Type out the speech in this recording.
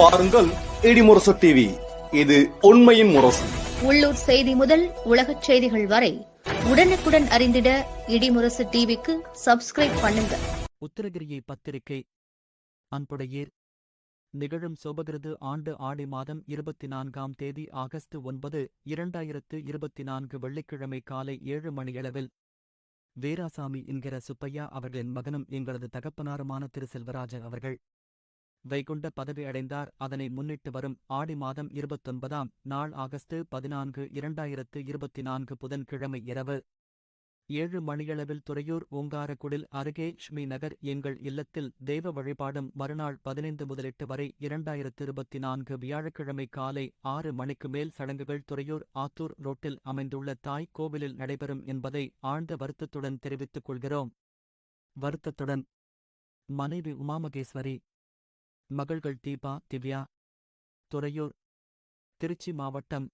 பாருங்கள் இடிமுரசு டிவி இது உண்மையின் முரசு. உள்ளூர் செய்தி முதல் உலகச் செய்திகள் வரை உடனுக்குடன் அறிந்திட இடிமுரசு டிவிக்கு சப்ஸ்கிரைப் பண்ணுங்க. உத்தரகிரியை பத்திரிகை அன்புடையீர். நிகழும் சோபகிருது ஆண்டு ஆடி மாதம் இருபத்தி நான்காம் தேதி ஆகஸ்ட் ஒன்பது இரண்டாயிரத்து இருபத்தி நான்கு வெள்ளிக்கிழமை காலை ஏழு மணியளவில் வீராசாமி என்கிற சுப்பையா அவர்களின் மகனும் எங்களது தகப்பனாருமான திரு செல்வராஜன் அவர்கள் வைகுண்ட பதவி அடைந்தார். அதனை முன்னிட்டு வரும் ஆடி மாதம் இருபத்தொன்பதாம் நாள் ஆகஸ்ட் பதினான்கு இரண்டாயிரத்து இருபத்தி நான்கு புதன்கிழமை இரவு ஏழு மணியளவில் துறையூர் ஓங்காரக்குடில் அருகே ஷ்மி நகர் எங்கள் இல்லத்தில் தெய்வ வழிபாடும் மறுநாள் பதினைந்து முதலிட்டு வரை இரண்டாயிரத்து இருபத்தி நான்கு வியாழக்கிழமை காலை ஆறு மணிக்கு மேல் சடங்குகள் துறையூர் ஆத்தூர் ரோட்டில் அமைந்துள்ள தாய் கோவிலில் நடைபெறும் என்பதை ஆழ்ந்த வருத்தத்துடன் தெரிவித்துக் கொள்கிறோம். வருத்தத்துடன் மனைவி உமாமகேஸ்வரி மகள்கள் தீபா திவ்யா துறையூர் திருச்சி மாவட்டம்.